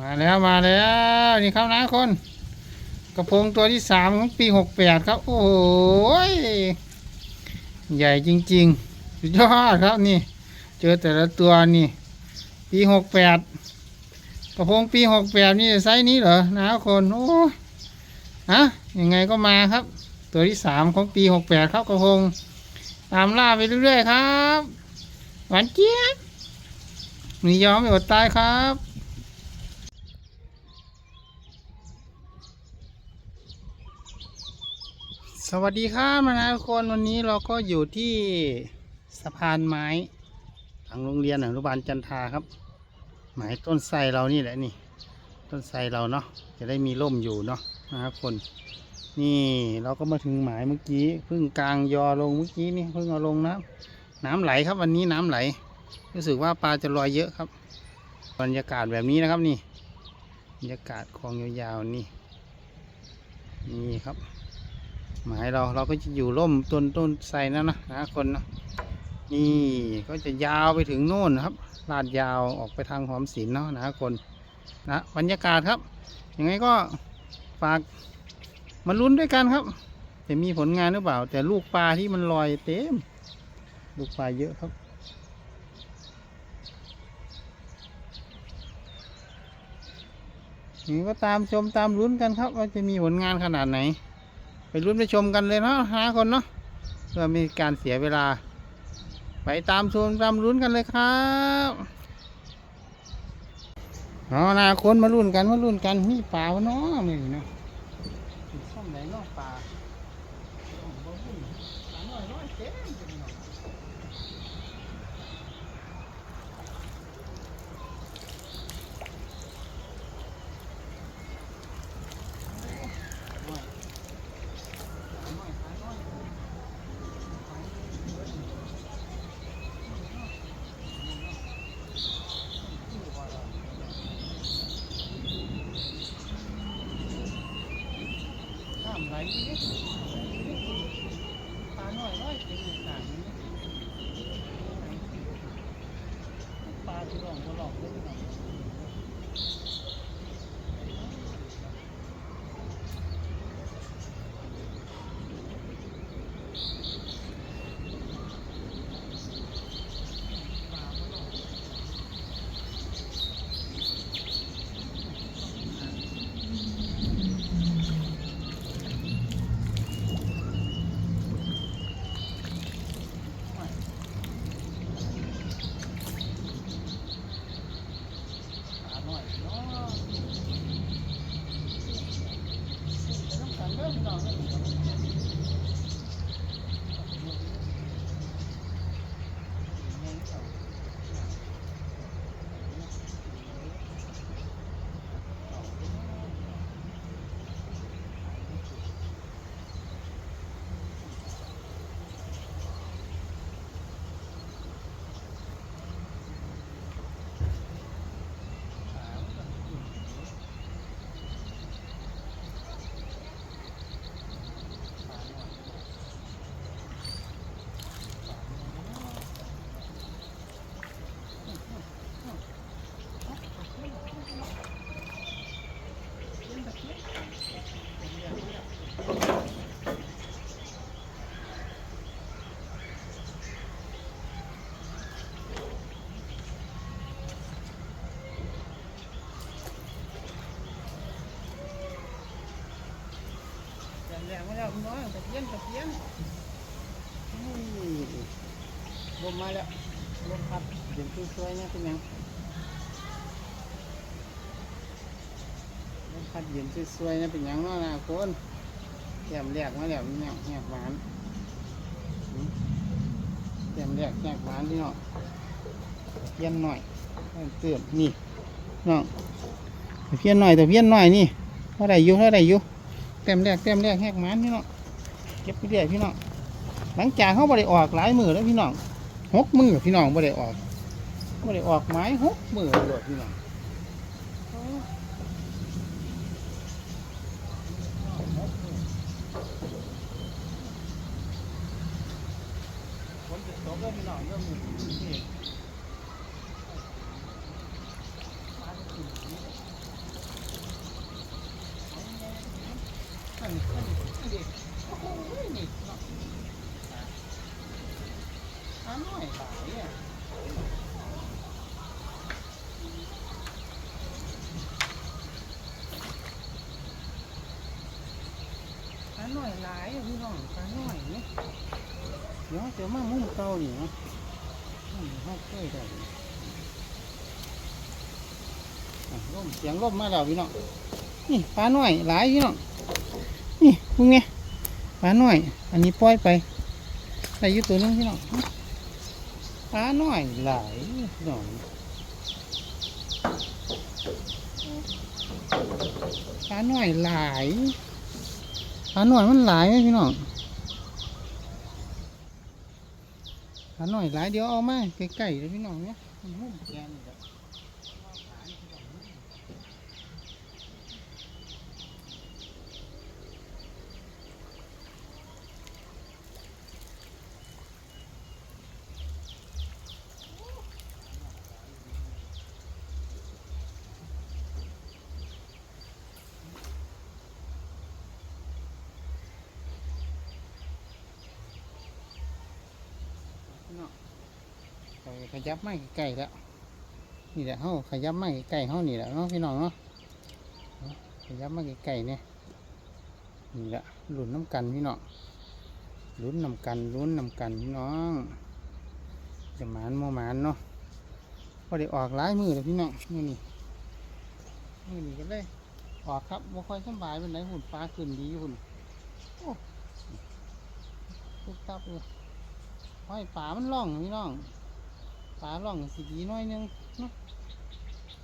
มาแล้วมาแล้วนี่ครับนะคน กระพงตัวที่สามของปีหกแปดครับ โอ้โหยใหญ่จริงๆสุดยอดครับนี่ เจอแต่ละตัวนี่ ปีหกแปดกระพงปีหกแปดนี่ไซส์นี้เหรอนะคนโอ้ฮะยังไงก็มาครับ ตัวที่สามของปีหกแปดครับกระพงตามล่าไปเรื่อยๆครับ หวานเจี๊ยบมียอมไม่อดตายครับ สวัสดีครับมานะทุกคนวันนี้เราก็อยู่ที่สะพานไม้ทางโรงเรียนอนุบาลจันทาครับ หมายต้นไทรเรานี่แหละนี่ ต้นไทรเราเนาะจะได้มีร่มอยู่เนาะนะครับคน นี่เราก็มาถึงหมายเมื่อกี้เพิ่งกลางยอลงเมื่อกี้นี่เพิ่งเอาลงนะน้ำไหลครับวันนี้น้ำไหล รู้สึกว่าปลาจะลอยเยอะครับ บรรยากาศแบบนี้นะครับนี่บรรยากาศคลองยาวๆนี่นี่ครับ หมายเราเราก็จะอยู่ร่มต้นต้นไทรนั่นนะนะคนนะนี่ก็จะยาวไปถึงโน่นครับลาดยาวออกไปทางหอมศิลเนาะนะคนนะบรรยากาศครับยังไงก็ฝากมาลุ้นด้วยกันครับจะมีผลงานหรือเปล่า แต่ลูกปลาที่มันลอยเต็ม ลูกปลาเยอะครับนี่ก็ตามชมตามลุ้นกันครับ ว่าจะมีผลงานขนาดไหน ไปรุ้นไปชมกันเลยเนาะหาคนเนาะเพื่อไมีการเสียเวลา ไปตามชมตามรุ้นกันเลยครับเอาหนาคนมารุ่นกันมารุ่นกันมีป่าเนาะนี่เนาะซ่อมไหนเนาะป่า ยตะเพียนตะเพียนอุ้ยลมมาแล้วลมพัดเดี๋ยวสวยๆนะเป็นยังลมพัดเย็นสวยๆนะเป็นยังเนาะนะคนแก้มแรกมาแล้วเนี่ยแหกหวานอืมแก้มแรกแหกหวานพี่น้องเพี้ยนหน่อยเตือนนี่น้องตะเพี้ยนหน่อยแตะเพี้ยนหน่อยนี่เท่าไรอยู่เท่าไรอยู่เต็มแรกเต็มแรกแหกมันพี่น้อง เก็บไปเรื่อยพี่น้อง หลังจากเขาบริออกหลายมือแล้วพี่น้องหกมือพี่น้องบริออกบริออกไม้หกมือเลยพี่น้อง Thank. จะตกแล้วพี่น้องเริ่มมีนี่นี่นี่ดิโอ้โหนี่เนาะปลาหน่อยหลายอะปลาหน่อยหลายอะพี่น้องปลาหน่อยนี่เดี๋ยวเดี๋ยวมามุมเก่านี่เนาะมุมห้าเคยได้นี่อะร่มเสียงร่มมาแล้วพี่น้องนี่ปลาหน่อยหลายพี่น้องนี่พวกเนี้ย ปลาหน่อย อันนี้ปล่อยไปใส่อยู่ตัวนึงพี่น้องปลาหน่อยหลายพี่น้องปลาหน่อยหลายปลาหน่อยมันหลายไหมพี่น้องปลาหน่อยหลายเดี๋ยวเอามาใกล้ๆเลยพี่น้องเนี่ยมันหุ้มแกนนี่แหละ ยับไม้ไก่แล้วนี่แหละเฮาขยับไม้ไก่เฮานี่แหละเนาะพี่น้องเนาะขยับไม้ไก่เนี่ยนี่แหละหลุนน้ำกันพี่น้องลุ้นนำกันลุ้นนำกันพี่น้องจะหมานโมหมานเนาะพอได้ออกหลายมือเลยพี่น้องนี่นี่นี่นี่ก็เลยออกครับบ่ค่อยสบายเป็นไหนหุ่นปลาขึ้นดีหุ่นโอ้ทุกตับเลยห้อยป่ามันร่องพี่น้อง ป่าร่องสีดีน้อยนึงเนาะ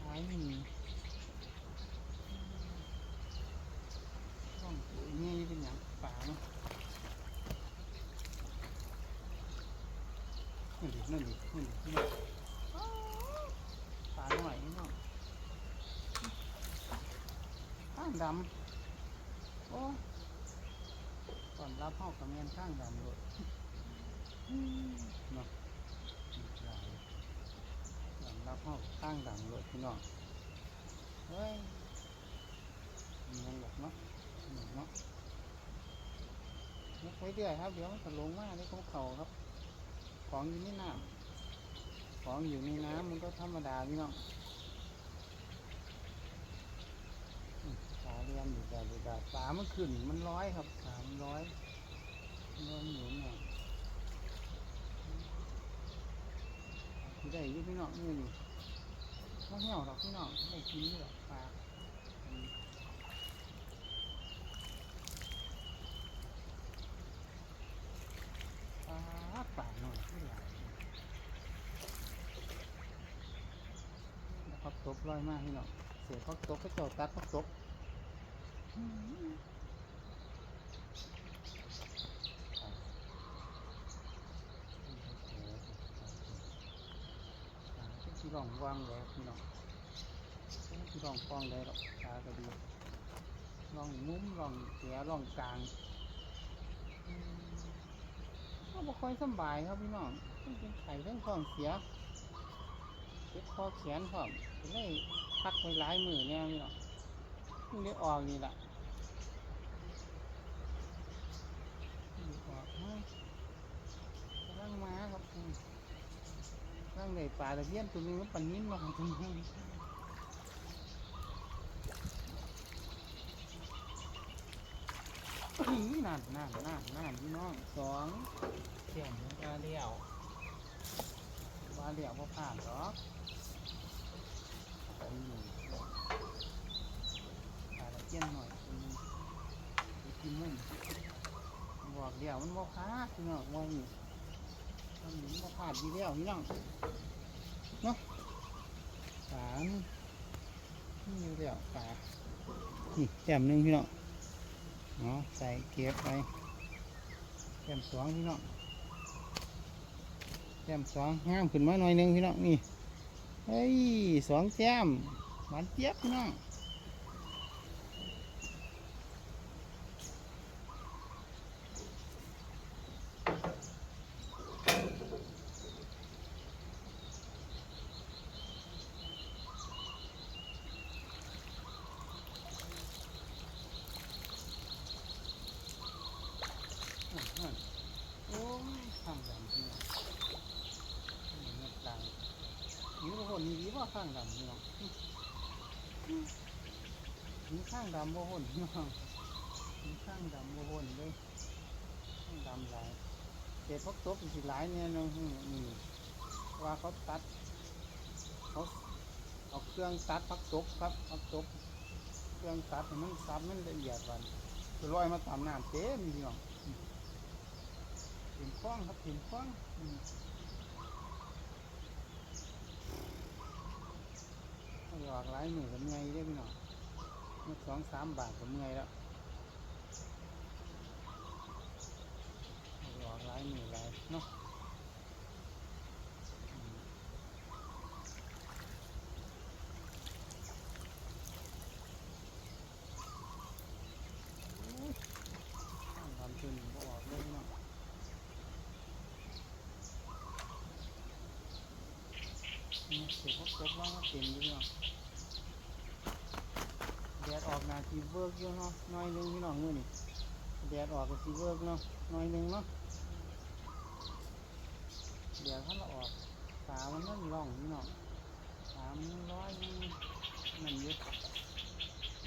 หายนี่ร่องสวยเนี่ยเป็นอย่างป่าเนาะนั่นดินั่นดินั่นดินี่ป่าหน่อยพี่น้องข้างดำโอ้ก่อนรับห้อกับเมียนข้างดำเลย เนาะหลาย หลังรับห้องตั้งดังเลยพี่น้องเฮ้ยมีเงินหลอกเนาะหนุกเนาะนี่ไว้เรื่อยครับ เดี๋ยวมันจะลงมาในของเขาครับ ของอยู่ในน้ำของอยู่ในน้ำมันก็ธรรมดาพี่น้องอืมปลาเรียนอยู่แบบอยู่แบบปลามันขึ้นมันร้อยครับสามร้อยร้อยหมุนเนี่ยได้อยี่พี่น้องนี่ นี่ว่าเหี่ยวหรอกพี่น้องไม่กินนี่หรอกปลาปลาปลาหน่อยที่หลายพักตบลอยมากพี่น้องเสียพักตบก็เจ้าตัดพักตบอืมที่ร่อง ว้างแล้วพี่น้องที่ร่องฟองได้หรอกตาก็ดีร่องมุ้มร่องเสียร่องกลางก็บ่ค่อยสบายครับพี่น้องเป็นไข่เรื่องท้องเสียเจ็บคอแขนพร้อมก็เลยพักไว้หลายมือเนี่ยพี่น้องเพิ่งได้ออกนี่แหละออกมากำลังมาครับอืม นั่งในป่าตะเพียนตัวนึงมันปันนิ้นมาของตัวนึงนี่นั่นนั่นนั่นนั่นพี่น้องสองเสียงมันปลาเลี้ยวปลาเลี้ยวพอผ่านหรอกปลาตะเพียนหน่อยกินมันบอกเลี้ยวมันบอกค้าพี่น้องว่านี่ มาผ่านดีแล้วพี่น้องสามนี่อยู่แล้วปลานี่แต้มหนึ่งพี่น้องเนาะใส่เก็บไปแต้มสองพี่น้องแต้มสองงามขึ้นมาหน่อยหนึงพี่น้องนี่เฮ้ยสองแต้มหวานเจี๊ยบพี่น้อง ข้างดำพี่น้องมีข้างดำโมหุ่นพี่น้องมีข้างดำโมหนเลยข้างดำหลายเศษพกตบสิหลายเนี่ยเนาะนี่ว่าเขาตัดเขาเอาเครื่องตัดพักตบครับพักตบเครื่องตัดมันซับมันละเอียดวันจะลอยมาตามน้ำเต็มพี่น้องถิ่มคล้องครับถิ่มคล้อง อืมหลอกหลายหมื่นกับเมื่อยได้อพี่น้องมันสองสามบาทกับเมื่อยแล้วหลอกหลายหมื่นหลายเนาะอืมโอ้ยต้องทำจนบ่ออกเลยพี่น้อง นี่เสียพวกตบว่าเต็มเลยพี่น้องแดดออกนาทีเวิร์กอยู่เนาะน้อยนึงพี่น้องมือนี่แดดออกก็สีเวิร์กเนาะน้อยนึงเนาะแดดถ้าเราออกตามันนั่นร่องพี่น้องตามร้อยนั่นเยอะ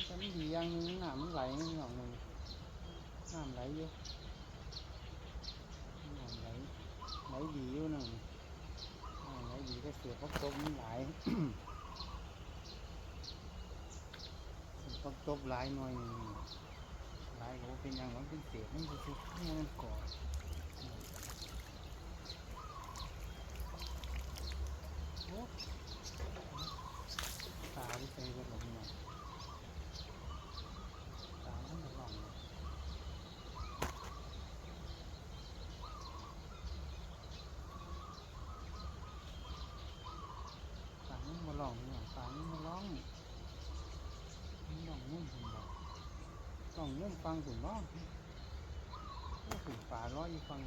จะไม่ดีอย่างนึงน้ำมันไหลพี่น้องมือนน้ำไหลเยอะน้ำไหลไหลดีอยู่นั่นนี่น้ำ ไหลดีก็เสียพวกตบหลายตบตบหลายหน่อยหลายเราเป็นยังมันเป็นเสียมันคือสิมันก่อโอ้ตาที่ใจก็หลงหน่อยตามันจะหลงเลยตามันมาหลงเนี่ยตามันมาหลง น้องนุ่มผมบอก ต้องนุ่มฟังผมบ้างก็ถึงป่าร้อยอยู่ฟัง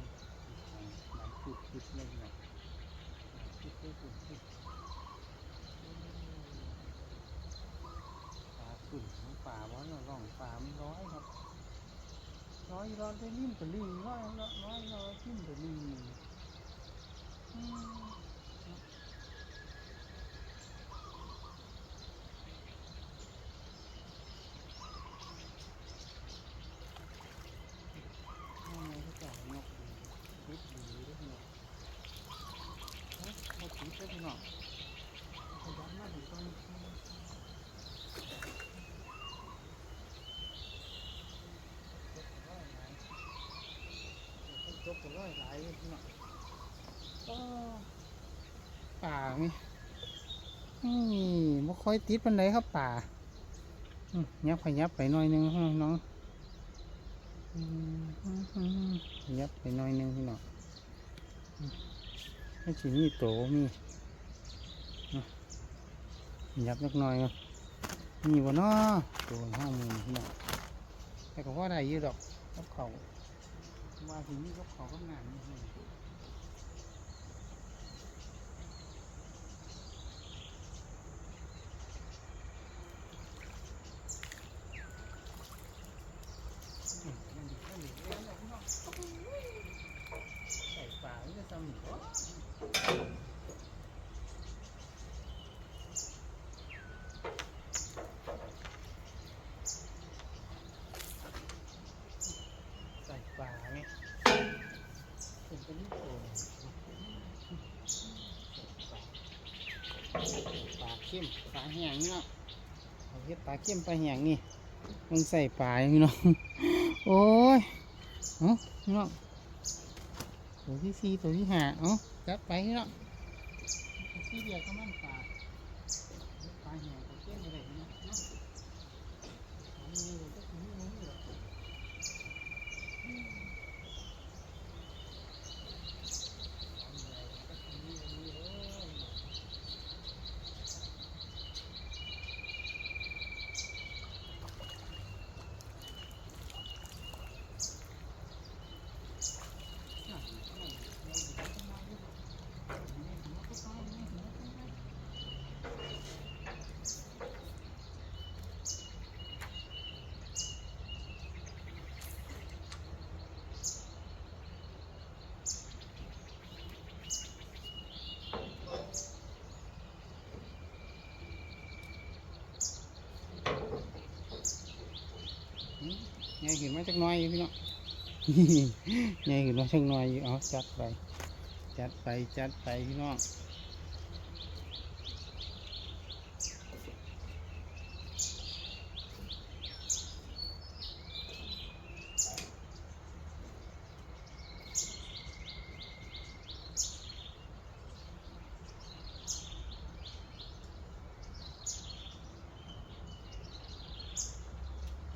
หลายจุดจุดเลยนะจุดจุดจุดจุดป่าขุ่นของป่าว่าเราล่องป่ามันร้อยครับร้อยร้อยได้ริมตะลิงร้อยร้อยร้อยร้อยริมตะลิงอืม ข้างในก็จะนกดีติดดีด้วยพี่น้องเฮ้ยมาติดด้วยพี่น้องขยันมาดีตอนนี้จกกันร้อย หลายเลยพี่น้องก็ป่านี่นี่ไม่ค่อยติดปันไดครับป่ายับขยับไปหน่อยนึงน้องยับไปหน่อยนึงพี่น้องอืมให้สีนี่โตมีเนาะยับเล็กน้อยเนาะมีบ่เนาะตัวห้ามือพี่น้องแต่ก็พอได้อยืดดอกกับเขา มาถึงนี่ก็ขอกำานนี่องอืมนั่นดินั่นดิเอ้ยนั่นดิพี่น้องใส่ปลาไม่ได้ซ้ำหนิวะ ใส่ปลาไงเป็นตัวนี้โตปลา เข้มปลาแห้งเนาะเอาเฮ็ดปลาเข้มปลาแห้งนี่มึงใส่ปลาอย่างนี้เนาะโอ้ยเอ้าพี่น้องตัวที่สี่ตัวที่ห้าเอ้าจับไปพี่น้องที่เดียวก็มันปลาปลาแห้งปลาเข้มอะไรเนาะเนาะอันนี้ก็คือนี่นี่หรอก เให ญ่ขึ้นมาจักหน้อยอยู่พี่น้องใหญ่ขึ้นมาจักหน้อยอยู่เอาจัดไป จัดไปจัดไปพี่น้อง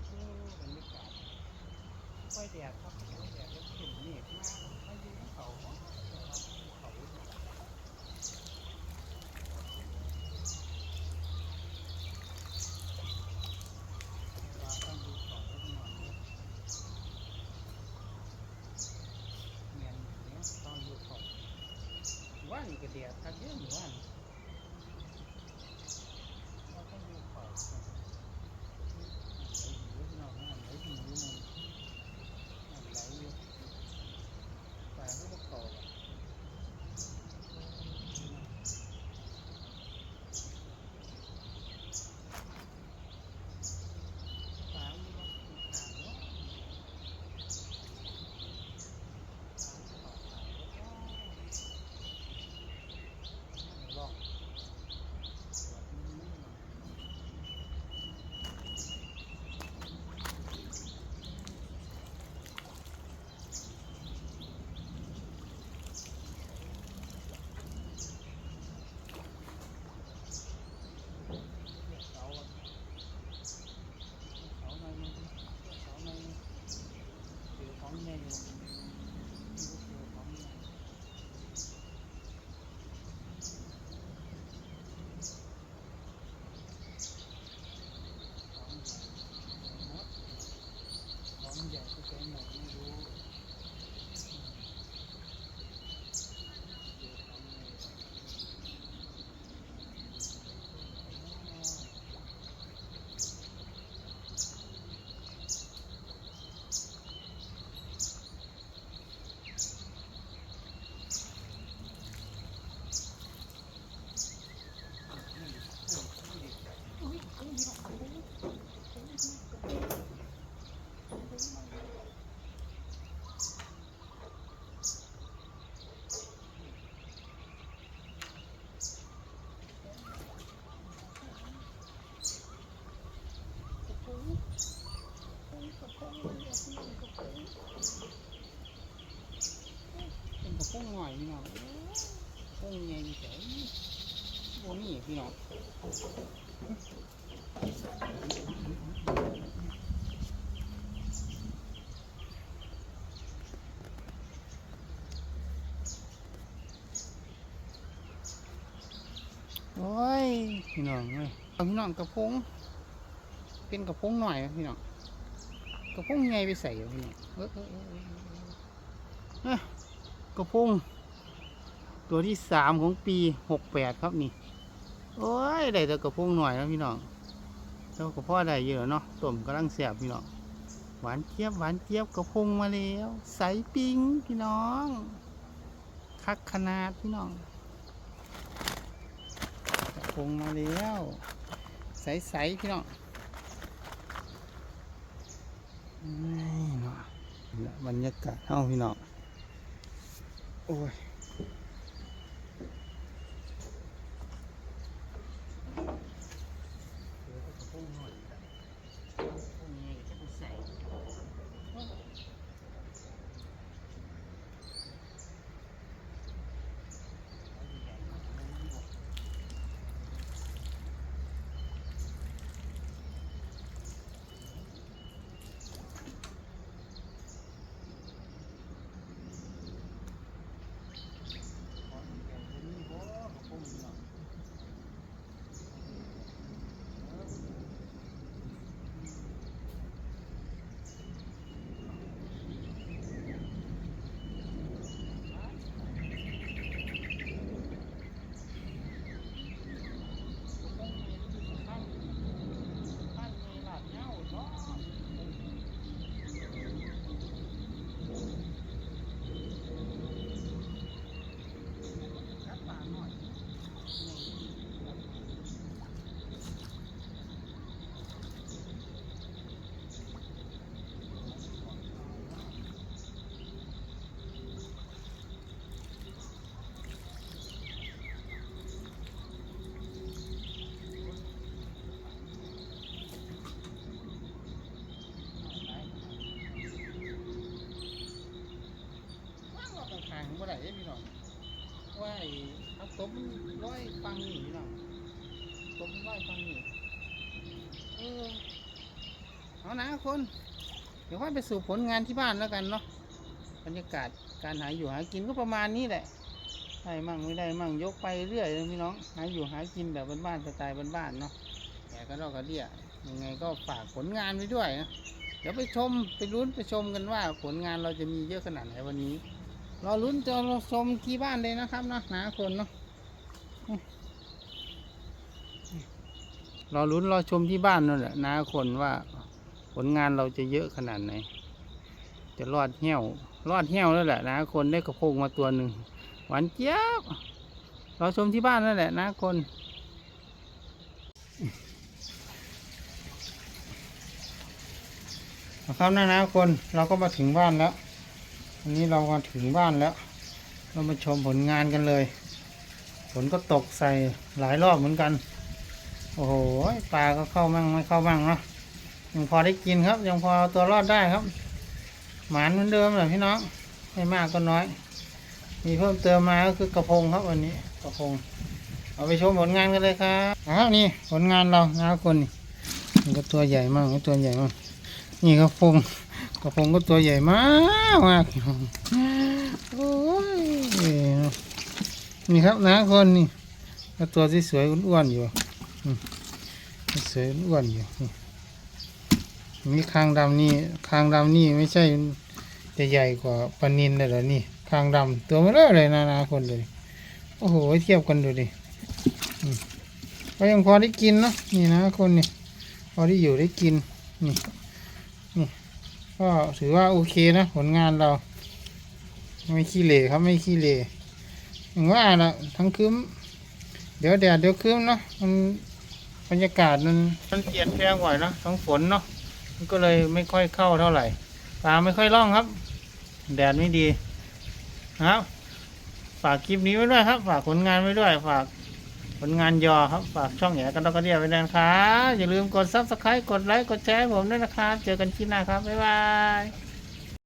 โอ้บรรยากาศค่อยแดดครับค่อยแดดแล้วเข็มเมฆมากมาอยู่ในเขาบ่เขาอยู่ที่ไหน ว่าต้องดูของสักหน่อยเนี่ยแม่นอยู่เนี่ยต้องดูของ ว่านี่ んじゃないかと思うけど。 หน่อยพี่น้องกระพุ้งใหญ่เฉยโบนี่พี่น้องโอ้ยพี่น้องเอ้ยพี่น้องกระพงเป็นกระพงหน่อยพี่น้องกระพุ้งใหญ่ไปใส่พี่น้องเออเออเออ กระพุ้งตัวที่สามของปีหกแปดครับนี่ โอ้ยได้แต่กระพุ้งหน่อยนะพี่น้องเจ้ากระเพาะได้เยอะเนาะต้มกำลังแสบพี่น้องหวานเจี๊ยบหวานเจี๊ยบกระพุ้งมาแล้วใสปิ้งพี่น้องคักขนาดพี่น้องกระพุ้งมาแล้วใสๆพี่น้องนี่เนาะนี่ล่ะบรรยากาศเฮาพี่น้อง โนะคน เดี๋ยวค่อยไปสู่ผลงานที่บ้านแล้วกันเนาะบรรยากาศการหาอยู่หากินก็ประมาณนี้แหละได้มั่งไม่ได้มั่งยกไปเรื่อยเลยพี่น้องหาอยู่หากินแบบบ้านๆสไตล์บ้านๆเนาะแต่ก็เราก็เรียกยังไงก็ฝากผลงานไว้ด้วยนะเดี๋ยวไปชมไปลุ้นไปชมกันว่าผลงานเราจะมีเยอะขนาดไหนวันนี้รอลุ้นจะลองชมที่บ้านเลยนะครับเนาะนะคนเนาะรอลุ้นรอชมที่บ้านนั่นแหละนะคนว่า ผลงานเราจะเยอะขนาดไหน จะรอดเหี้ยว รอดเหี้ยวแล้วแหละนะคนได้กระโปงมาตัวหนึ่งหวานเจี๊ยบเราชมที่บ้านนั่นแหละนะคนนะครับนะนะคนเราก็มาถึงบ้านแล้ววันนี้เรามาถึงบ้านแล้ว เรามาชมผลงานกันเลยฝนก็ตกใส่หลายรอบเหมือนกัน โอ้โหปลาก็เข้ามั่งไม่เข้ามั่งเนาะ ยังพอได้กินครับ ยังพอเอาตัวรอดได้ครับ หมานเหมือนเดิมแหละพี่น้องไม่มากก็น้อย มีเพิ่มเติมมาก็คือกระพงครับวันนี้กระพง เอาไปชมผลงานกันเลยครับอ้าวนี่ผลงานเรานะคนนี่นี่ก็ตัวใหญ่มากก็ตัวใหญ่มากนี่กระพงกระพงก็ตัวใหญ่มากมากโอ้ยนี่ครับนะคนนี่ก็ตัวที่สวยๆอ้วนอยู่สวยอ้วนอยู่ นี่มีคางดำนี่คางดำนี่ไม่ใช่จะใหญ่กว่าปลานินเลยเหรอนี่คางดำตัวไมันเล่เลยนานาคนเลยโอ้โหเทียบกันดูดิก็ยังพอได้กินเนาะนี่นะคนนี่พอได้อยู่ได้กินนี่นี่ก็ถือว่าโอเคนะผลงานเรา ไม่ขี้เหร่ครับไม่ขี้เหร่อย่างว่านะทั้งคืมเดี๋ยวแดดเดี๋ยวคืมเนาะมันบรรยากาศมันมันเปลี่ยนแปลงบ่อยเนาะทั้งฝนเนาะ ก็เลยไม่ค่อยเข้าเท่าไหร่ปลาไม่ค่อยล่องครับ แดดไม่ดีนะครับ ฝากคลิปนี้ไว้ด้วยครับ ฝากผลงานไว้ด้วย ฝากผลงานยอครับ ฝากช่องแหย่กันดอกกระเดียไว้ด้วยนะครับอย่าลืมกดซับสไครต์กดไลค์กดแชร์ผมด้วยนะครับ เจอกันที่หน้าครับบ๊ายบาย